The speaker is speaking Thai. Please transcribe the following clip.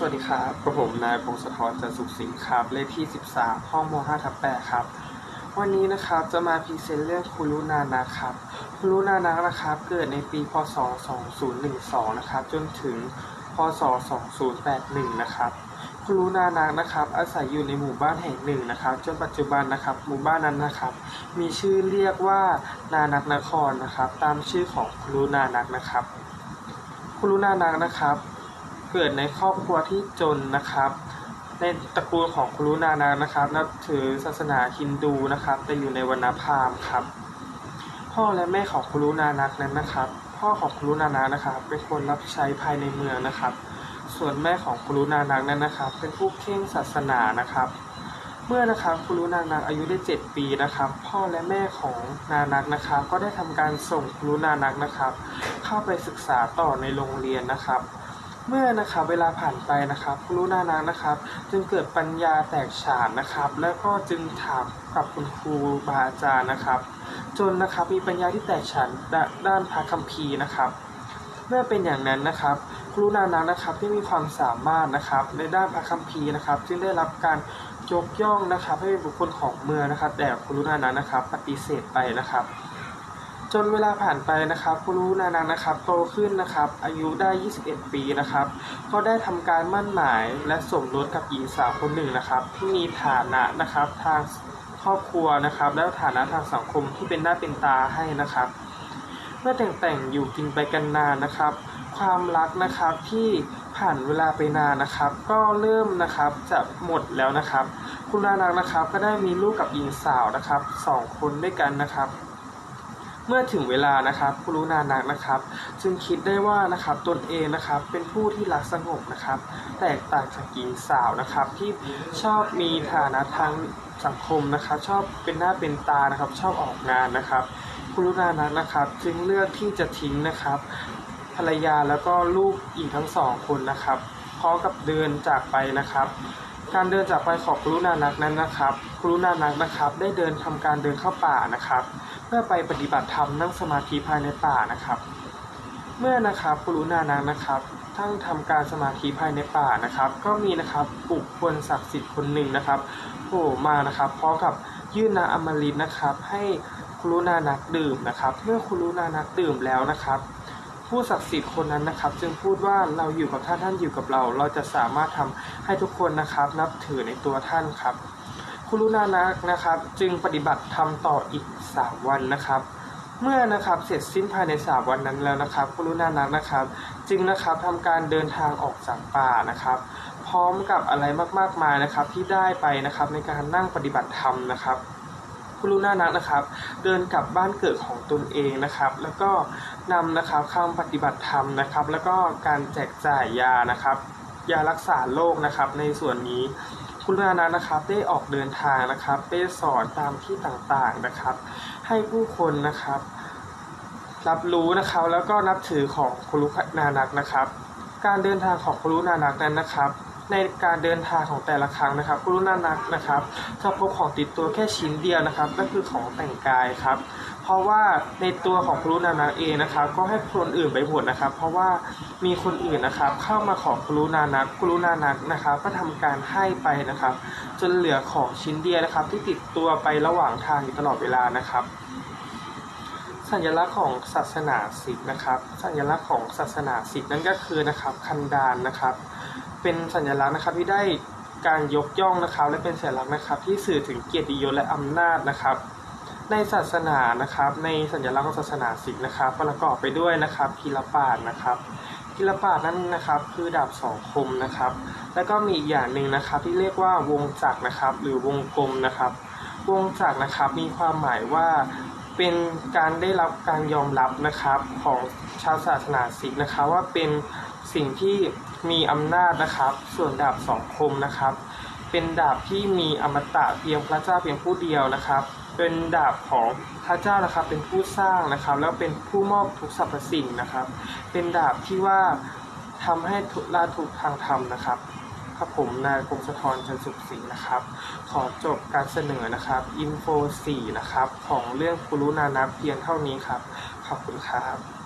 สวัสดีครับกับผมนายพงศธรจันทร์สุขสิงห์ครับ เลขที่ 13 ห้องม5ทับ8ครับ วันนี้นะครับจะมาพรีเซนต์เรื่องคุรุนานะครับ คุรุนานะนะครับ เกิดในปีพศ 2012 นะครับ จนถึงพศ 2081 นะครับ คุรุนานะนะครับ อาศัยอยู่ในหมู่บ้านแห่งหนึ่งนะครับ จนปัจจุบันนะครับ หมู่บ้านนั้นนะครับ มีชื่อเรียกว่านานักนครนะครับ ตามชื่อของคุรุนานักนะครับ คุรุนานักนะครับ เกิดในครอบครัวที่จนนะครับในตระกูลของคุรุนานานะครับ นับถือศาสนาฮินดูนะครับ แต่อยู่ในวรรณพราหมณ์ครับ พ่อและแม่ของคุรุนานักนั้นนะครับ พ่อของคุรุนานานะครับ เป็นคนรับใช้ภายในเมืองนะครับ ส่วนแม่ของคุรุนานักนั้นนะครับ เป็นผู้เข่งศาสนานะครับ เมื่อนะครับคุรุนานักอายุได้ 7 ปีนะครับ พ่อและแม่ของนานักนะครับ ก็ได้ทำการส่งคุรุนานักนะครับ เข้าไปศึกษาต่อในโรงเรียนนะครับ เมื่อนะครับเวลาผ่านไปนะครับครุนานักนะครับ จึงเกิดปัญญาแตกฉานนะครับ แล้วก็จึงถามกับคุณครูบาอาจารย์นะครับ จนนะครับมีปัญญาที่แตกฉานดด้านพระคัมภีร์นะครับ เมื่อเป็นอย่างนั้นนะครับครูนานักนะครับที่มีความสามารถนะครับในด้านพระคัมภีร์นะครับ จึงได้รับการยกย่องนะครับให้เป็นบุคคลของเมืองนะครับ แต่ครูนานักนะครับ ปฏิเสธไปนะครับ จนเวลาผ่านไปนะครับคุรูนานักนะครับโตขึ้นนะครับ อายุได้ 21 ปีนะครับ ก็ได้ทำการมั่นหมายและสมรสกับหญิงสาวคนหนึ่งนะครับ ที่มีฐานะนะครับทางครอบครัวนะครับ และฐานะทางสังคมที่เป็นหน้าเป็นตาให้นะครับ เมื่อแต่งแต่งอยู่กินไปกันนานนะครับ ความรักนะครับที่ผ่านเวลาไปนานนะครับ ก็เริ่มนะครับจะหมดแล้วนะครับ คุณนานักนะครับก็ได้มีลูกกับหญิงสาวนะครับสองคนด้วยกันนะครับ เมื่อถึงเวลานะครับคุรุนานักนะครับ จึงคิดได้ว่านะครับตนเองนะครับเป็นผู้ที่รักสงบนะครับ แตกต่างจากหญิงสาวนะครับ ที่ชอบมีฐานะทางสังคมนะครับ ชอบเป็นหน้าเป็นตานะครับ ชอบออกงานนะครับคุรุนานักนะครับ จึงเลือกที่จะทิ้งนะครับภรรยาแล้วก็ลูกอีกทั้งสองคนนะครับพร้อมกับเดินจากไปนะครับ การเดินจากไปของครุนานักนั้นนะครับครุนานักนะครับ ได้เดินทำการเดินเข้าป่านะครับ เพื่อไปปฏิบัติธรรมนั่งสมาธิภายในป่านะครับ เมื่อนะครับครุนานักนะครับทั้งทำการสมาธิภายในป่านะครับ ก็มีนะครับบุคคลศักดิ์สิทธิ์คนหนึ่งนะครับโผล่มานะครับพร้อมกับยื่นน้ำอมฤตนะครับ ให้คุรุนานักดื่มนะครับ เมื่อคุรุนานักดื่มแล้วนะครับผู้ศักดิ์สิทธิ์คนนั้นนะครับ จึงพูดว่าเราอยู่กับท่านท่านอยู่กับเรา เราจะสามารถทำให้ทุกคนนะครับ นับถือในตัวท่านครับ คุรุนานักนะครับ จึงปฏิบัติธรรมต่ออีก 3 วันนะครับ เมื่อนะครับเสร็จสิ้นภายใน3วันนั้นแล้วนะครับคุรุนานักนะครับ จึงนะครับทำการเดินทางออกจากป่านะครับ พร้อมกับอะไรมากๆมายนะครับที่ได้ไปนะครับในการนั่งปฏิบัติธรรมนะครับคุณลูน่านักนะครับ เดินกลับบ้านเกิดของตนเองนะครับ แล้วก็นำนะครับคำปฏิบัติธรรมนะครับ แล้วก็การแจกจ่ายยานะครับ ยารักษาโรคนะครับในส่วนนี้ คุณลูน่านักนะครับได้ออกเดินทางนะครับไปสอนตามที่ต่างๆนะครับ ให้ผู้คนนะครับ รับรู้นะครับแล้วก็นับถือของคุณลูนานักนะครับ การเดินทางของคุณลูนานักนั้นนะครับ ในการเดินทางของแต่ละครั้งนะครับคุณลูนานักนะครับจะพบของติดตัวแค่ชิ้นเดียวนะครับ ก็คือของแต่งกายครับ เพราะว่าในตัวของคุณลูนานักเองนะครับ ก็ให้คนอื่นไปหมดนะครับ เพราะว่ามีคนอื่นนะครับ เข้ามาขอคุณลูนานักคุณลูนานักนะครับ ก็ทำการให้ไปนะครับ จนเหลือของชิ้นเดียวนะครับ ที่ติดตัวไประหว่างทางอยู่ตลอดเวลานะครับ สัญลักษณ์ของศาสนาสิกนะครับ สัญลักษณ์ของศาสนาสิกนั่นก็คือนะครับคันดานนะครับ เป็นสัญลักษณ์นะครับที่ได้การยกย่องนะครับ และเป็นสัญลักษณ์นะครับ ที่สื่อถึงเกียรติยศและอำนาจนะครับ ในศาสนานะครับในสัญลักษณ์ของศาสนาสิกนะครับประกอบไปด้วยนะครับพิลปาดนะครับพิลปาดนั้นนะครับคือดาบสองคมนะครับ แล้วก็มีอีกอย่างหนึ่งนะครับที่เรียกว่าวงจักรนะครับ หรือวงกลมนะครับ วงจักรนะครับมีความหมายว่าเป็นการได้รับการยอมรับนะครับของชาวศาสนาสิกนะครับว่าเป็นสิ่งที่มีอำนาจนะครับ ส่วนดาบสองคมนะครับ เป็นดาบที่มีอมตะเพียงพระเจ้าเพียงผู้เดียวนะครับ เป็นดาบของพระเจ้านะครับ เป็นผู้สร้างนะครับ แล้วเป็นผู้มอบทุกสรรพสิ่งนะครับ เป็นดาบที่ว่าทำให้ทุลาทุกทางธรรมนะครับครับผมนายพงศธรจันสุขศรีนะครับ ขอจบการเสนอนะครับอินโฟ4นะครับ ของเรื่องคุรุนานับเพียงเท่านี้ครับ ขอบคุณครับ